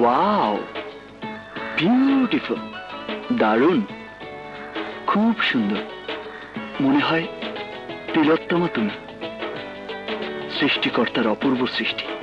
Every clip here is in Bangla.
ওয়াও বিউটিফুল দারুণ. খুব সুন্দর। মনে হয় তিলোত্তমা তুমি। সৃষ্টিকর্তার অপূর্ব সৃষ্টি।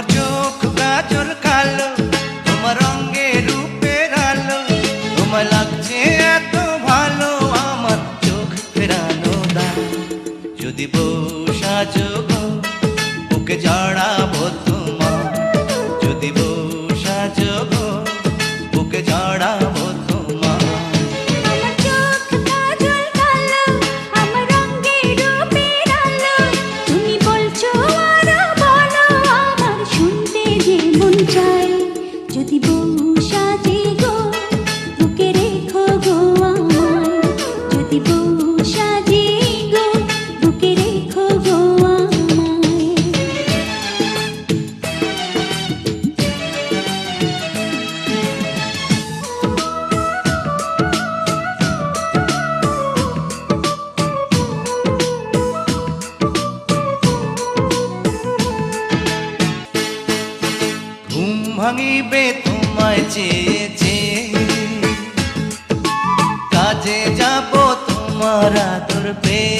আমার চোখ গাজর কা ভাঙিবে তোমায় যে যে কাজে যাব তোমার আদর পেয়ে।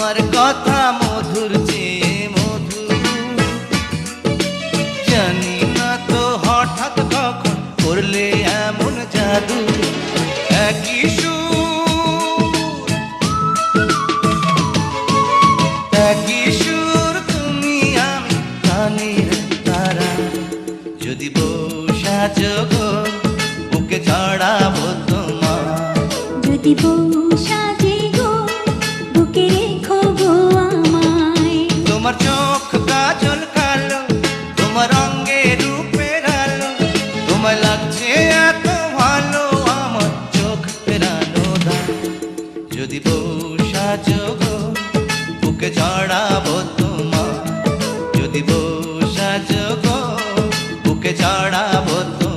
তোমার কথা মধুর চেয়ে মধু জানি না তো হঠাৎ কখন করলে এমন জাদু। একই সুর। তুমি তারা। যদি বসা বুকে যদি তোমার চোখ কাজল কালো, তোমার অঙ্গে রূপের আলো লাগছে এত ভালো, আমার চোখ ফেরানো যদি বউ সাজগ বুকে চড়াবো তোমার যদি বউ সাজগ বুকে চড়াবো তোমার